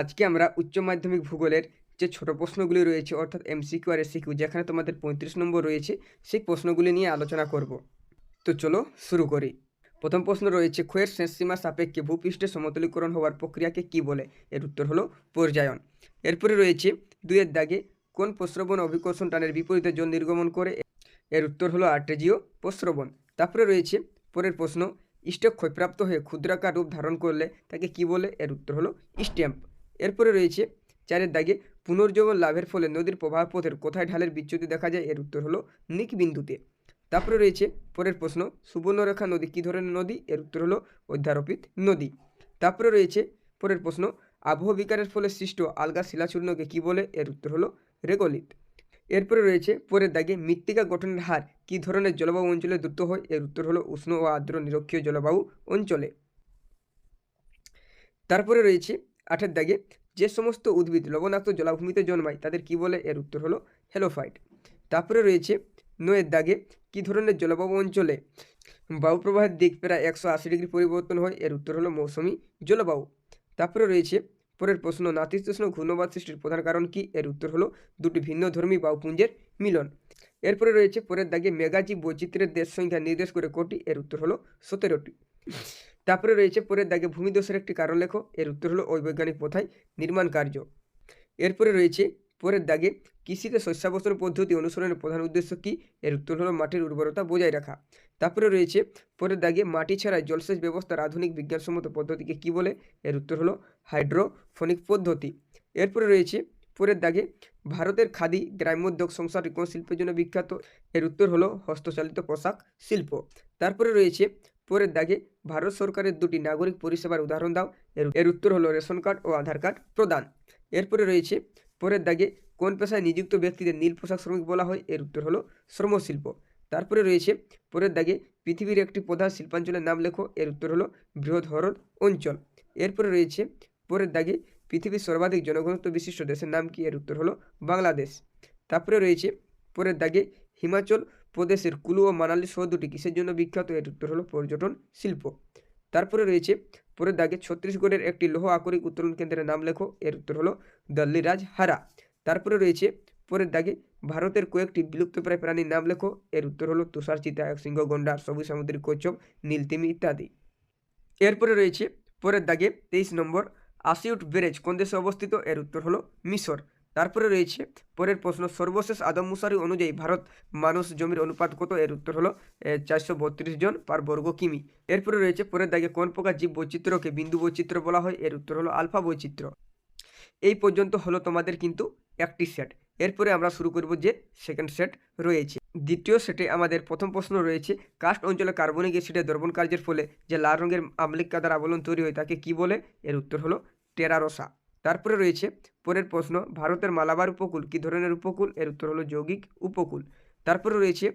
আজকে আমরা উচ্চ মাধ্যমিক ভূগোলের যে ছোট প্রশ্নগুলি রয়েছে, অর্থাৎ এমসিকিউ আর এসিকিউ যেখানে তোমাদের পঁয়ত্রিশ নম্বর রয়েছে, সেই প্রশ্নগুলি নিয়ে আলোচনা করব। তো চলো শুরু করি। প্রথম প্রশ্ন রয়েছে, ক্ষয়ের শেষ সীমা সাপেক্ষে ভূপৃষ্ঠে সমতলীকরণ হওয়ার প্রক্রিয়াকে কি বলে? এর উত্তর হলো পর্যায়ন। এরপরে রয়েছে, দুইয়ের দাগে কোন প্রস্রবণ অভিকর্ষণ টানের বিপরীতে জল নির্গমন করে? এর উত্তর হলো আর্টেজিও প্রস্রবণ তারপরে রয়েছে, পরের প্রশ্ন স্টক ক্ষয়প্রাপ্ত হয়ে ক্ষুদ্রাকার রূপ ধারণ করলে তাকে কি বলে? এর উত্তর হলো স্ট্যাম্প। এরপরে রয়েছে, চারের দাগে পুনর্জীবন লাভের ফলে নদীর প্রবাহ পথের কোথায় ঢালের বিচ্যুতি দেখা যায়? এর উত্তর হলো নিক বিন্দুতে। তারপরে রয়েছে, পরের প্রশ্ন, সুবর্ণরেখা নদী কী ধরনের নদী? এর উত্তর হলো অধ্যারোপিত নদী। তারপরে রয়েছে, পরের প্রশ্ন, আবহ বিকারের ফলে সৃষ্ট আলগা শিলাচূর্ণকে কী বলে? এর উত্তর হলো রেগোলিত। এরপরে রয়েছে, পরের দাগে, মৃত্তিকা গঠনের হার কী ধরনের জলবায়ু অঞ্চলে দ্রুত হয়? এর উত্তর হলো উষ্ণ ও আর্দ্র নিরক্ষীয় জলবায়ু অঞ্চলে। তারপরে রয়েছে আঠের দাগে যে সমস্ত উদ্ভিদ লবণাক্ত জলাভূমিতে জন্মায়, তাদের কি বলে? এর উত্তর হলো হেলোফাইট। তারপরে রয়েছে নয়ের দাগে কী ধরনের জলবায়ু অঞ্চলে বায়ুপ্রবাহের দিক প্রায় একশো আশি ডিগ্রি পরিবর্তন হয়? এর উত্তর হলো মৌসুমি জলবায়ু। তারপরে রয়েছে পরের প্রশ্ন, নাতিশীতোষ্ণ ঘূর্ণবাদ সৃষ্টির প্রধান কারণ কি? এর উত্তর হলো দুটি ভিন্ন ধর্মী বায়ুপুঞ্জের মিলন। এরপরে রয়েছে পরের দাগে মেগাজি বৈচিত্র্যের দেশ সংখ্যা নির্দেশ করে কোটি? এর উত্তর হলো সতেরোটি। তারপরে রয়েছে পরের দাগে ভূমিদোষের একটি কারণ লেখো, এর উত্তর হলো বৈজ্ঞানিক প্রথায় নির্মাণ কার্য। এরপরে রয়েছে পরের দাগে কৃষিতে শস্যাবসন পদ্ধতি অনুসরণের প্রধান উদ্দেশ্য কী, এর উত্তর হলো মাটির উর্বরতা বজায় রাখা। তারপরে রয়েছে পরের দাগে মাটি ছাড়াই জলসেচ ব্যবস্থার আধুনিক বিজ্ঞানসম্মত পদ্ধতিকে কী বলে, এর উত্তর হলো হাইড্রোফোনিক পদ্ধতি। এরপরে রয়েছে পরের দাগে ভারতের খাদি গ্রামোদ্যোগ সংসার কোন শিল্পের জন্য বিখ্যাত, এর উত্তর হলো হস্তচালিত পোশাক শিল্প। তারপরে রয়েছে পরের দাগে ভারত সরকারের দুটি নাগরিক পরিষেবার উদাহরণ দাও। এর উত্তর হলো রেশন কার্ড ও আধার কার্ড প্রদান। এরপরে রয়েছে, পরের দাগে কোন পেশায় নিযুক্ত ব্যক্তিদের নীল পোশাক শ্রমিক বলা হয়? এর উত্তর হলো শ্রমশিল্প। তারপরে রয়েছে, পরের দাগে পৃথিবীর একটি প্রধান শিল্পাঞ্চলের নাম লেখো। এর উত্তর হলো বৃহৎ হরদ অঞ্চল। এরপরে রয়েছে, পরের দাগে পৃথিবীর সর্বাধিক জনঘনত্ব বিশিষ্ট দেশের নাম কি? এর উত্তর হলো বাংলাদেশ। তারপরে রয়েছে, পরের দাগে হিমাচল প্রদেশের কুলু ও মানালি সহ দুটি কিসের জন্য বিখ্যাত? এর উত্তর হলো পর্যটন শিল্প। তারপরে রয়েছে পরের দাগে ছত্তিশগড়ের একটি লৌহ আকরিক উত্তোলন কেন্দ্রের নাম লেখো। এর উত্তর হলো দল্লিরাজ হারা তারপরে রয়েছে পরের দাগে ভারতের কয়েকটি বিলুপ্তপ্রায় প্রাণীর নাম লেখো। এর উত্তর হলো তুষার, চিতা সিংহ গন্ডার সবুজ সামুদ্রিক কচ্ছপ, নীলতিমি ইত্যাদি। এরপরে রয়েছে পরের দাগে তেইশ নম্বর আসিউট ব্যারেজ কোন দেশে অবস্থিত? এর উত্তর হলো মিশর। তারপরে রয়েছে, পরের প্রশ্ন, সর্বশেষ আদম মুসারি অনুযায়ী ভারত মানুষ জমির অনুপাত কত? এর উত্তর হলো চারশো বত্রিশ জন পার বর্গ কিমি। এরপরে রয়েছে, পরের দাগে কোন প্রকার জীব বৈচিত্র্যকে বিন্দু বৈচিত্র্য বলা হয়? এর উত্তর হলো, আলফা বৈচিত্র্য। এই পর্যন্ত হলো তোমাদের কিন্তু একটি সেট। এরপরে আমরা শুরু করব যে সেকেন্ড সেট রয়েছে। দ্বিতীয় সেটে আমাদের প্রথম প্রশ্ন রয়েছে, কাস্ট অঞ্চলে কার্বনিক অ্যাসিডের দ্রবণ কার্যের ফলে যে লাল রঙের আম্লিক কাদার আবরণ তৈরি হয় তাকে কি বলে? এর উত্তর হলো, টেরারোসা। তারপরে রয়েছে পরের প্রশ্ন, ভারতের মালাবার উপকূল, কী ধরনের উপকূল? এর উত্তর হলো যৌগিক উপকূল। তারপরে রয়েছে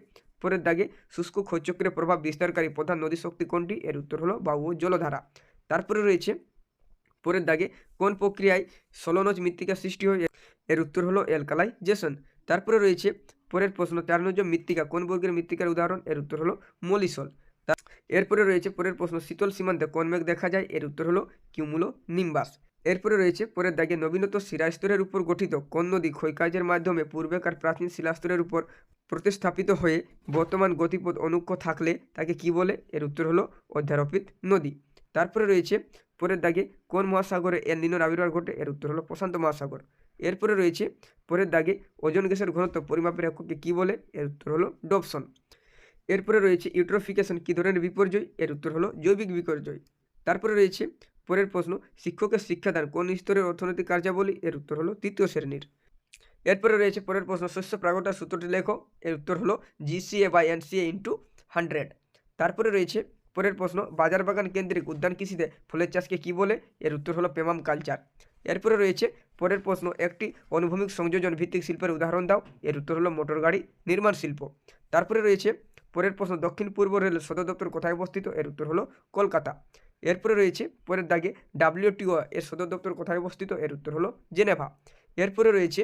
পরের দাগে, শুষ্ক খৈচক্রের প্রভাব বিস্তারকারী প্রধান নদী শক্তি কোনটি? এর উত্তর হলো ও জলধারা। তারপরে রয়েছে পরের দাগে, কোন প্রক্রিয়ায় সলনজ মৃত্তিকা সৃষ্টি হয়? এর উত্তর হলো অ্যালকালাইজেশন। তারপরে রয়েছে পরের প্রশ্ন চারনজ মৃত্তিকা কোন বর্গের মৃত্তিকার উদাহরণ? এর উত্তর হলো মলিসল। এরপরে রয়েছে পরের প্রশ্ন, শীতল সীমান্তে কোন মেঘ দেখা যায়? এর উত্তর হলো কিউমুলো নিম্বাস। এরপরে রয়েছে, পরের দাগে নবীনত শিলাস্তরের উপর গঠিত কোন নদী ক্ষয়কার্যের মাধ্যমে পূর্বেকার প্রাচীন শিলাস্তরের উপর প্রতিস্থাপিত হয়ে বর্তমান গতিপথ অনুক্ষ থাকলে তাকে কি বলে? এর উত্তর হলো অধ্যারোপিত নদী। তারপরে রয়েছে, পরের দাগে কোন মহাসাগরে এর নিনোর আবির্ভাব ঘটে? এর উত্তর হলো প্রশান্ত মহাসাগর। এরপরে রয়েছে, পরের দাগে ওজন গ্যাসের ঘনত্ব পরিমাপের এককে কী বলে? এর উত্তর হলো ডপসন এরপরে রয়েছে ইউট্রোফিকেশন কী ধরনের বিপর্যয়? এর উত্তর হলো জৈবিক বিপর্যয়। তারপরে রয়েছে পরের প্রশ্ন, শিক্ষকের শিক্ষাদান কোন স্তরের অর্থনৈতিক কার্যাবলী? এর উত্তর হলো তৃতীয় শ্রেণির। এরপরে রয়েছে পরের প্রশ্ন, শস্য প্রাগটার সূত্রটি লেখো, এর উত্তর হলো GCA by NCA into hundred তারপরে রয়েছে পরের প্রশ্ন, বাজার বাগান কেন্দ্রিক উদ্যান কৃষিতে ফুলের চাষকে কী বলে? এর উত্তর হলো পেমাম কালচার। এরপরে রয়েছে পরের প্রশ্ন, একটি অনুভূমিক সংযোজন ভিত্তিক শিল্পের উদাহরণ দাও, এর উত্তর হলো মোটর গাড়ি নির্মাণ শিল্প। তারপরে রয়েছে পরের প্রশ্ন, দক্ষিণ পূর্ব রেল সদর দপ্তর কোথায় অবস্থিত? এর উত্তর হলো কলকাতা। এরপরে রয়েছে, পরের দাগে ডাব্লিউটিও এর সদর দপ্তর কোথায় অবস্থিত? এর উত্তর হলো জেনেভা। এরপরে রয়েছে,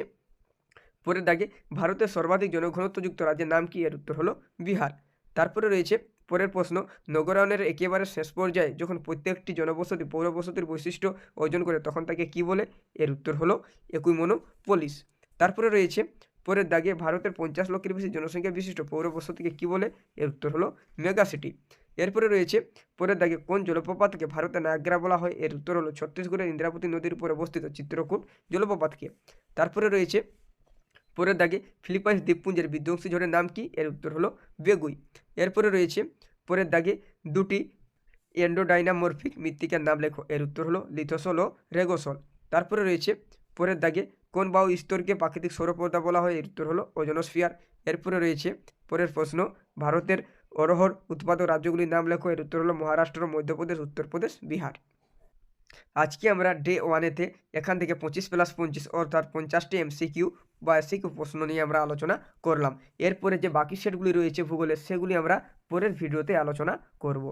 পরের দাগে ভারতের সর্বাধিক জনঘনত্বযুক্ত রাজ্যের নাম কি? এর উত্তর হলো বিহার। তারপরে রয়েছে, পরের প্রশ্ন, নগরায়নের একেবারে শেষ পর্যায়ে যখন প্রত্যেকটি জনবসতি পৌরবসতির বৈশিষ্ট্য অর্জন করে তখন তাকে কি বলে? এর উত্তর হলো পলিস। তারপরে রয়েছে, পরের দাগে ভারতের পঞ্চাশ লক্ষের বেশি জনসংখ্যা বিশিষ্ট পৌর বসতিকে কী বলে? এর উত্তর হলো মেগা সিটি। এরপরে রয়েছে, পরের দাগে কোন জলপ্রপাতকে ভারতের নায়াগ্রা বলা হয়? এর উত্তর হলো ছত্তিশগড়ের ইন্দ্রাবতী নদীর উপরে অবস্থিত চিত্রকূট জলপ্রপাতকে। তারপরে রয়েছে, পরের দাগে ফিলিপাইন্স দ্বীপপুঞ্জের বিধ্বংসী ঝড়ের নাম কি? এর উত্তর হলো বেগুই। এরপরে রয়েছে, পরের দাগে দুটি এন্ডোডাইনামরফিক মৃত্তিকার নাম লেখো। এর উত্তর হলো লিথোসল ও রেগোসল। তারপরে রয়েছে, পরের দাগে কোন বায়ু স্তরকে প্রাকৃতিক সৌরপর্দা বলা হয়? এর উত্তর হলো ওজনোস্ফিয়ার। এরপরে রয়েছে, পরের প্রশ্ন, ভারতের অরহর উৎপাদক রাজ্যগুলির নাম লেখো। এর উত্তর হলো মহারাষ্ট্র, মধ্যপ্রদেশ, উত্তরপ্রদেশ, বিহার। আজকে আমরা ডে ওয়ানেতে এখান থেকে পঁচিশ প্লাস পঁচিশ অর্থাৎ পঞ্চাশটি এমসিকিউ বা এসিকিউ প্রশ্ন নিয়ে আমরা আলোচনা করলাম। এরপরে যে বাকি সেটগুলি রয়েছে ভূগোলের, সেগুলি আমরা পরের ভিডিওতে আলোচনা করব।